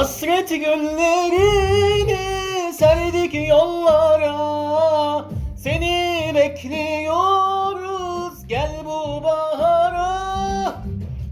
Hasret güllerini serdik yollara. Seni bekliyoruz gel bu bahara.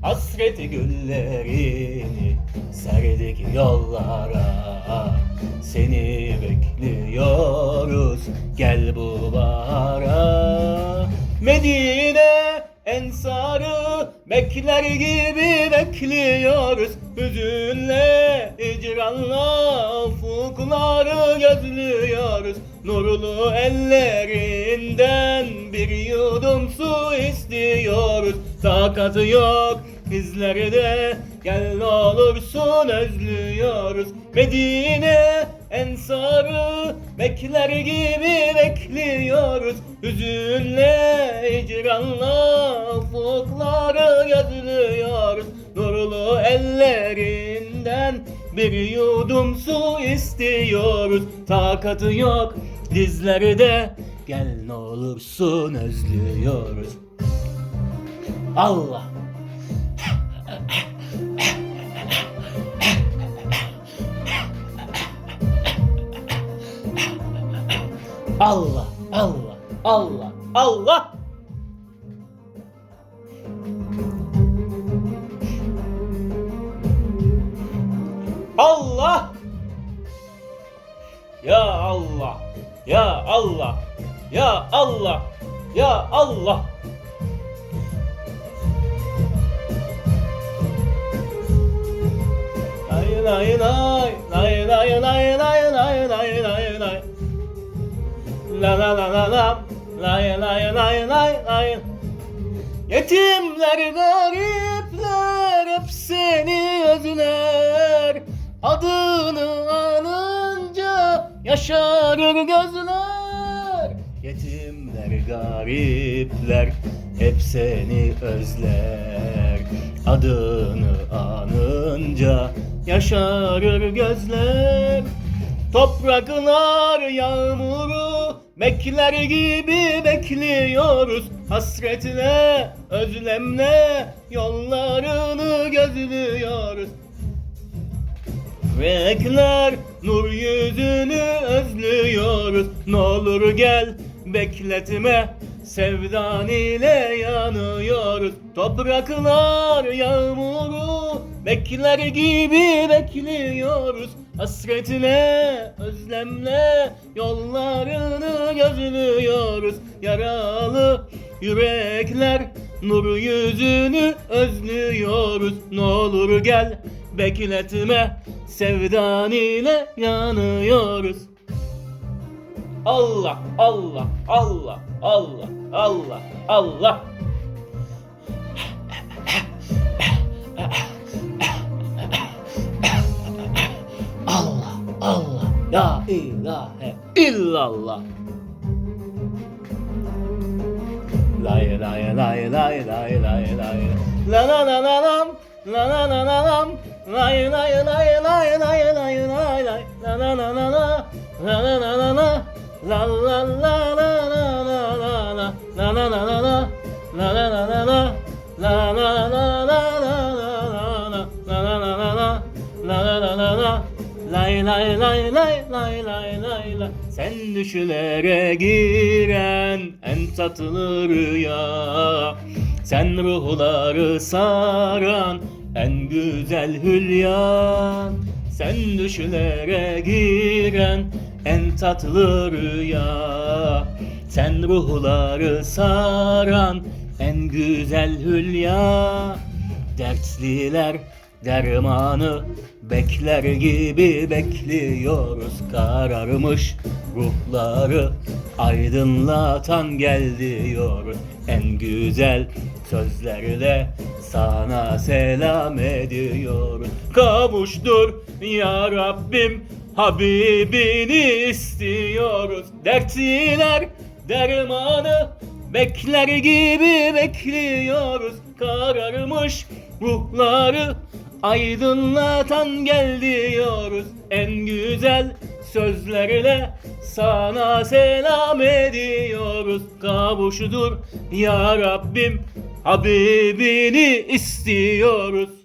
Hasret güllerini serdik yollara. Seni bekliyoruz gel bu bahara. Medine ensarı bekler gibi bekliyoruz Hüzünle, icranla ufukları gözlüyoruz. Nurlu ellerinden bir yudum su istiyoruz. Takatı yok bizlerde gel olursun özlüyoruz. Medine ensarı bekler gibi bekliyoruz. Hüzünle, icranla ufukları gözlüyoruz Ellerinden bir yudum su istiyoruz. Takatı yok dizlerde gel ne olursun özlüyoruz. Allah. Allah Allah Allah Allah Allah Ya Allah Ya Allah Ya Allah Ya Allah Lay lay lay lay lay lay lay lay lay lay lay La la la la la lay lay lay lay lay Yetimler yaşarır gözler. Yetimler garipler hep seni özler. Adını anınca yaşarır gözler. Topraklar yağmuru bekler gibi bekliyoruz. Hasretle, özlemle yollarını gözlüyoruz Bekler nur yüzünü özlüyoruz. Ne olur gel bekletme. Sevdan ile yanıyoruz. Topraklar yağmuru Bekler gibi bekliyoruz. Hasretle, özlemle Yollarını gözlüyoruz. Yaralı yürekler Nur yüzünü özlüyoruz. Ne olur gel bekletme Sevdan ile yanıyoruz Allah Allah Allah Allah Allah Allah Allah Allah Ya ilahe illallah Lay lay lay lay lay lay lay La la la la lam La la la la lam Lay lay lay lay lay lay lay lay La la la la la La la la la la La la la la la la la la La la la la la La la la la la La la la la la la la La la la la la La la la la la Lay lay lay lay lay lay lay lay Sen düşlere giren en tatlı rüya Sen ruhları saran en güzel hülya Sen düşlere giren en tatlı rüya. Sen ruhları saran en güzel hülya. Dertliler dermanı bekler gibi bekliyoruz Kararmış ruhları aydınlatan gel En güzel sözlerle sana selam ediyoruz Kavuştur ya Rabbim Habibini istiyoruz Dertliler dermanı Bekler gibi bekliyoruz. Kararmış ruhları Aydınlatan gel diyoruz. En güzel sözlerle sana selam ediyoruz. Kavuştur ya Rabbim Habibini istiyoruz